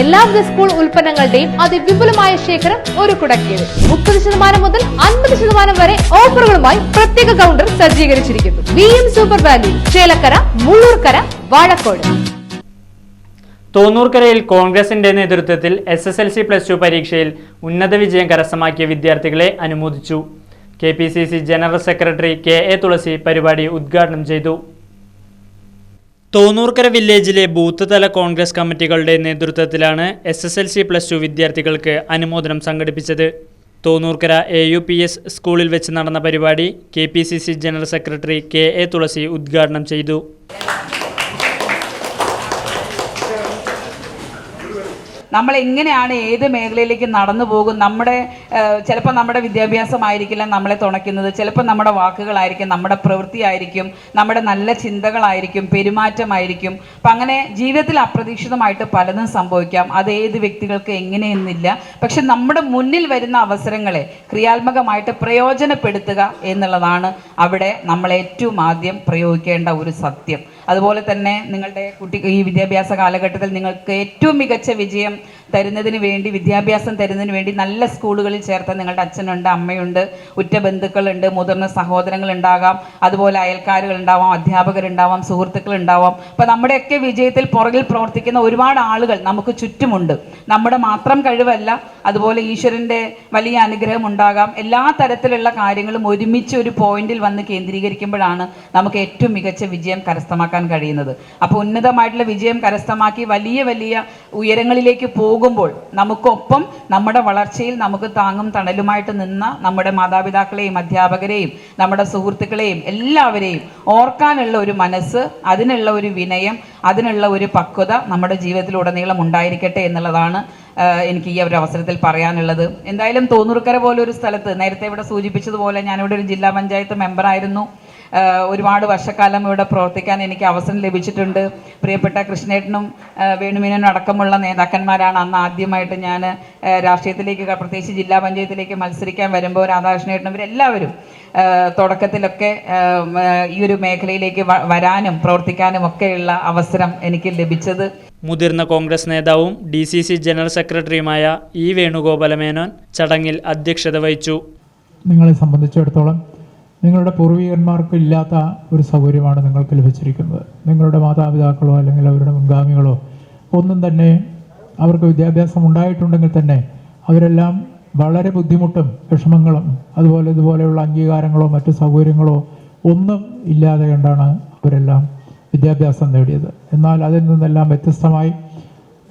എല്ലാവിധ സ്കൂൾ ഉൽപ്പന്നങ്ങളുടെയും അതിവിപുലമായ ശേഖരം ഒരു കുടക്കീഴിൽ. മുപ്പത് ശതമാനം മുതൽ അൻപത് ശതമാനം വരെ ഓഫറുകളുമായി പ്രത്യേക കൗണ്ടർ സജ്ജീകരിച്ചിരിക്കുന്നു. V M super value Chelakkara Mullurkara Vazhakkode. തോന്നൂർക്കരയിൽ കോൺഗ്രസിന്റെ നേതൃത്വത്തിൽ S S L C plus two പരീക്ഷയിൽ ഉന്നത വിജയം കരസ്ഥമാക്കിയ വിദ്യാർത്ഥികളെ അനുമോദിച്ചു. K P C C general secretary K A Thulasi പരിപാടി ഉദ്ഘാടനം ചെയ്തു. തോന്നൂർക്കര വില്ലേജിലെ ബൂത്ത് തല കോൺഗ്രസ് കമ്മിറ്റികളുടെ നേതൃത്വത്തിലാണ് S S L C plus two വിദ്യാർത്ഥികൾക്ക് അനുമോദനം സംഘടിപ്പിച്ചത്. Thonnurkkara A U P S സ്കൂളിൽ വെച്ച് നടന്ന പരിപാടി K P C C general secretary K A Thulasi ഉദ്ഘാടനം ചെയ്തു. നമ്മൾ എങ്ങനെയാണ് ഏത് മേഖലയിലേക്ക് നടന്നു പോകും? നമ്മുടെ ചിലപ്പോൾ നമ്മുടെ വിദ്യാഭ്യാസമായിരിക്കില്ല നമ്മളെ തുണയ്ക്കുന്നത്. ചിലപ്പോൾ നമ്മുടെ വാക്കുകളായിരിക്കും നമ്മുടെ പ്രവൃത്തിയായിരിക്കും നമ്മുടെ നല്ല ചിന്തകളായിരിക്കും പെരുമാറ്റമായിരിക്കും. അപ്പം അങ്ങനെ ജീവിതത്തിൽ അപ്രതീക്ഷിതമായിട്ട് പലതും സംഭവിക്കാം. അത് ഏത് വ്യക്തികൾക്ക് എങ്ങനെയെന്നില്ല. പക്ഷെ നമ്മുടെ മുന്നിൽ വരുന്ന അവസരങ്ങളെ ക്രിയാത്മകമായിട്ട് പ്രയോജനപ്പെടുത്തുക എന്നുള്ളതാണ് അവിടെ നമ്മൾ ഏറ്റവും ആദ്യം പ്രയോഗിക്കേണ്ട ഒരു സത്യം. അതുപോലെ തന്നെ നിങ്ങളുടെ കുട്ടി ഈ വിദ്യാഭ്യാസ കാലഘട്ടത്തിൽ നിങ്ങൾക്ക് ഏറ്റവും മികച്ച വിജയം തരുന്നതിന് വേണ്ടി വിദ്യാഭ്യാസം തരുന്നതിന് വേണ്ടി നല്ല സ്കൂളുകളിൽ ചേർത്ത നിങ്ങളുടെ അച്ഛനുണ്ട് അമ്മയുണ്ട് ഉറ്റ ബന്ധുക്കളുണ്ട് മുതിർന്ന സഹോദരങ്ങൾ ഉണ്ടാകാം അതുപോലെ അയൽക്കാരുകൾ ഉണ്ടാവാം അധ്യാപകരുണ്ടാവാം സുഹൃത്തുക്കൾ ഉണ്ടാവാം അപ്പോൾ നമ്മുടെയൊക്കെ വിജയത്തിൽ പുറകിൽ പ്രവർത്തിക്കുന്ന ഒരുപാട് ആളുകൾ നമുക്ക് ചുറ്റുമുണ്ട്. നമ്മുടെ മാത്രം കഴിവല്ല അതുപോലെ ഈശ്വരന്റെ വലിയ അനുഗ്രഹം ഉണ്ടാകാം. എല്ലാ തരത്തിലുള്ള കാര്യങ്ങളും ഒരുമിച്ച് ഒരു പോയിന്റിൽ വന്ന് കേന്ദ്രീകരിക്കുമ്പോഴാണ് നമുക്ക് ഏറ്റവും മികച്ച വിജയം കരസ്ഥമാക്കാൻ കഴിയുന്നത്. അപ്പോൾ ഉന്നതമായിട്ടുള്ള വിജയം കരസ്ഥമാക്കി വലിയ വലിയ ഉയരങ്ങളിലേക്ക് പോകുമ്പോൾ നമുക്കൊപ്പം നമ്മുടെ വളർച്ചയിൽ നമുക്ക് താങ്ങും തണലുമായിട്ട് നിന്ന നമ്മുടെ മാതാപിതാക്കളെയും അധ്യാപകരെയും നമ്മുടെ സുഹൃത്തുക്കളെയും എല്ലാവരെയും ഓർക്കാനുള്ള ഒരു മനസ്സ് അതിനുള്ള ഒരു വിനയം അതിനുള്ള ഒരു പക്വത നമ്മുടെ ജീവിതത്തിലുടനീളം ഉണ്ടായിരിക്കട്ടെ എന്നുള്ളതാണ് എനിക്ക് ഈ ഒരു അവസരത്തിൽ പറയാനുള്ളത്. എന്തായാലും തോന്നൂർക്കര ഒരു സ്ഥലത്ത് നേരത്തെ ഇവിടെ സൂചിപ്പിച്ചതുപോലെ ഞാനിവിടെ ഒരു ജില്ലാ പഞ്ചായത്ത് മെമ്പറായിരുന്നു ഒരുപാട് വർഷക്കാലം ഇവിടെ പ്രവർത്തിക്കാൻ എനിക്ക് അവസരം ലഭിച്ചിട്ടുണ്ട്. പ്രിയപ്പെട്ട കൃഷ്ണേട്ടനും ആഹ് അടക്കമുള്ള നേതാക്കന്മാരാണ് അന്ന് ആദ്യമായിട്ട് ഞാൻ രാഷ്ട്രീയത്തിലേക്ക് പ്രത്യേകിച്ച് ജില്ലാ പഞ്ചായത്തിലേക്ക് മത്സരിക്കാൻ വരുമ്പോൾ രാധാകൃഷ്ണേട്ടനും ഇവരെല്ലാവരും തുടക്കത്തിലൊക്കെ ഈ ഒരു മേഖലയിലേക്ക് വരാനും പ്രവർത്തിക്കാനും ഒക്കെയുള്ള അവസരം എനിക്ക് ലഭിച്ചത്. മുതിർന്ന കോൺഗ്രസ് നേതാവും ഡി സി സി ജനറൽ സെക്രട്ടറിയുമായ ഇ വേണുഗോപാലമേനോൻ ചടങ്ങിൽ അധ്യക്ഷത വഹിച്ചു. നിങ്ങളെ സംബന്ധിച്ചിടത്തോളം നിങ്ങളുടെ പൂർവികന്മാർക്ക് ഇല്ലാത്ത ഒരു സൗകര്യമാണ് നിങ്ങൾക്ക് ലഭിച്ചിരിക്കുന്നത്. നിങ്ങളുടെ മാതാപിതാക്കളോ അല്ലെങ്കിൽ അവരുടെ മുൻഗാമികളോ ഒന്നും തന്നെ അവർക്ക് വിദ്യാഭ്യാസം ഉണ്ടായിട്ടുണ്ടെങ്കിൽ തന്നെ അവരെല്ലാം വളരെ ബുദ്ധിമുട്ടും വിഷമങ്ങളും അതുപോലെ ഇതുപോലെയുള്ള അംഗീകാരങ്ങളോ മറ്റു സൗകര്യങ്ങളോ ഒന്നും ഇല്ലാതെ കണ്ടാണ് അവരെല്ലാം വിദ്യാഭ്യാസം നേടിയത്. എന്നാൽ അതിൽ നിന്നെല്ലാം വ്യത്യസ്തമായി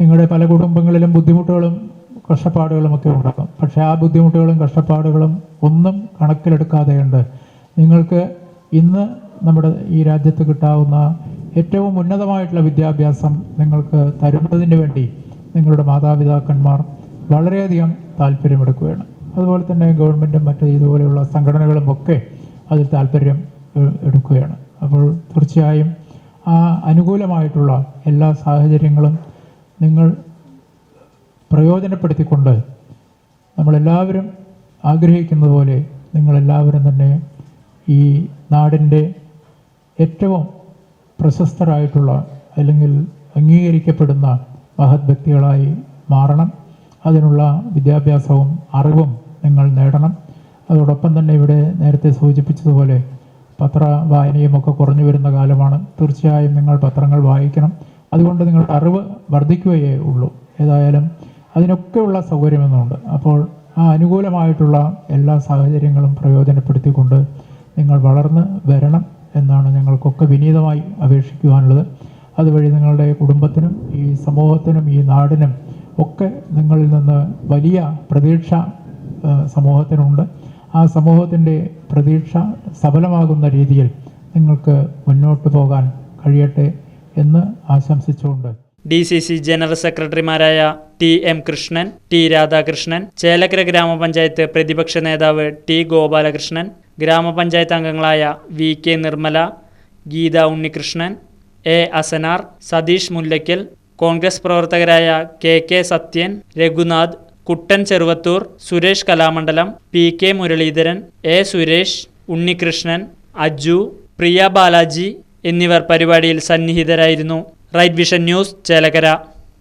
നിങ്ങളുടെ പല കുടുംബങ്ങളിലും ബുദ്ധിമുട്ടുകളും കഷ്ടപ്പാടുകളും ഒക്കെ ഉണ്ടാകും. പക്ഷേ ആ ബുദ്ധിമുട്ടുകളും കഷ്ടപ്പാടുകളും ഒന്നും കണക്കിലെടുക്കാതെയുണ്ട്. നിങ്ങൾക്ക് ഇന്ന് നമ്മുടെ ഈ രാജ്യത്ത് കിട്ടാവുന്ന ഏറ്റവും ഉന്നതമായിട്ടുള്ള വിദ്യാഭ്യാസം നിങ്ങൾക്ക് തരുന്നതിന് വേണ്ടി നിങ്ങളുടെ മാതാപിതാക്കന്മാർ വളരെയധികം താല്പര്യമെടുക്കുകയാണ്. അതുപോലെ തന്നെ ഗവൺമെന്റും മറ്റ് ഇതുപോലെയുള്ള സംഘടനകളും ഒക്കെ അതിൽ താല്പര്യം എടുക്കുകയാണ്. അപ്പോൾ തീർച്ചയായും ആ അനുകൂലമായിട്ടുള്ള എല്ലാ സാഹചര്യങ്ങളും നിങ്ങൾ പ്രയോജനപ്പെടുത്തിക്കൊണ്ട് നമ്മളെല്ലാവരും ആഗ്രഹിക്കുന്നത് പോലെ നിങ്ങളെല്ലാവരും തന്നെ ഈ നാടിന്റെ ഏറ്റവും പ്രശസ്തരായിട്ടുള്ള അല്ലെങ്കിൽ അംഗീകരിക്കപ്പെടുന്ന മഹത് വ്യക്തികളായി മാറണം. അതിനുള്ള വിദ്യാഭ്യാസവും അറിവും നിങ്ങൾ നേടണം. അതോടൊപ്പം തന്നെ ഇവിടെ നേരത്തെ സൂചിപ്പിച്ചതുപോലെ പത്ര വായനയും ഒക്കെ കുറഞ്ഞു വരുന്ന കാലമാണ്. തീർച്ചയായും നിങ്ങൾ പത്രങ്ങൾ വായിക്കണം. അതുകൊണ്ട് നിങ്ങളുടെ അറിവ് വർദ്ധിക്കുകയേ ഉള്ളൂ. ഏതായാലും അതിനൊക്കെയുള്ള സൗകര്യമെന്നുണ്ട്. അപ്പോൾ ആ അനുകൂലമായിട്ടുള്ള എല്ലാ സാഹചര്യങ്ങളും പ്രയോജനപ്പെടുത്തിക്കൊണ്ട് നിങ്ങൾ വളർന്ന് വരണം എന്നാണ് ഞങ്ങൾക്കൊക്കെ വിനീതമായി അപേക്ഷിക്കുവാനുള്ളത്. അതുവഴി നിങ്ങളുടെ കുടുംബത്തിനും ഈ സമൂഹത്തിനും ഈ നാടിനും ഒക്കെ നിങ്ങളിൽ നിന്ന് വലിയ പ്രതീക്ഷ സമൂഹത്തിനുണ്ട്. ആ സമൂഹത്തിന്റെ പ്രതീക്ഷ സഫലമാകുന്ന രീതിയിൽ നിങ്ങൾക്ക് മുന്നോട്ട് പോകാൻ കഴിയട്ടെ എന്ന് ആശംസിച്ചുകൊണ്ട്. ഡി സി സി ജനറൽ സെക്രട്ടറിമാരായ T M Krishnan T Radhakrishnan Chelakkara grama panchayat പ്രതിപക്ഷ നേതാവ് ടി ഗോപാലകൃഷ്ണൻ ഗ്രാമപഞ്ചായത്ത് അംഗങ്ങളായ V K Nirmala Geetha Unnikrishnan A Asanar Satheesh Mullakkal Congress പ്രവർത്തകരായ K K Sathyan Raghunath Kuttan Cheruvathur Suresh Kalamandalam P K Muraleedharan A Suresh Unnikrishnan Aju Priya Balaji എന്നിവർ പരിപാടിയിൽ സന്നിഹിതരായിരുന്നു. Right Vision News Chelakkara.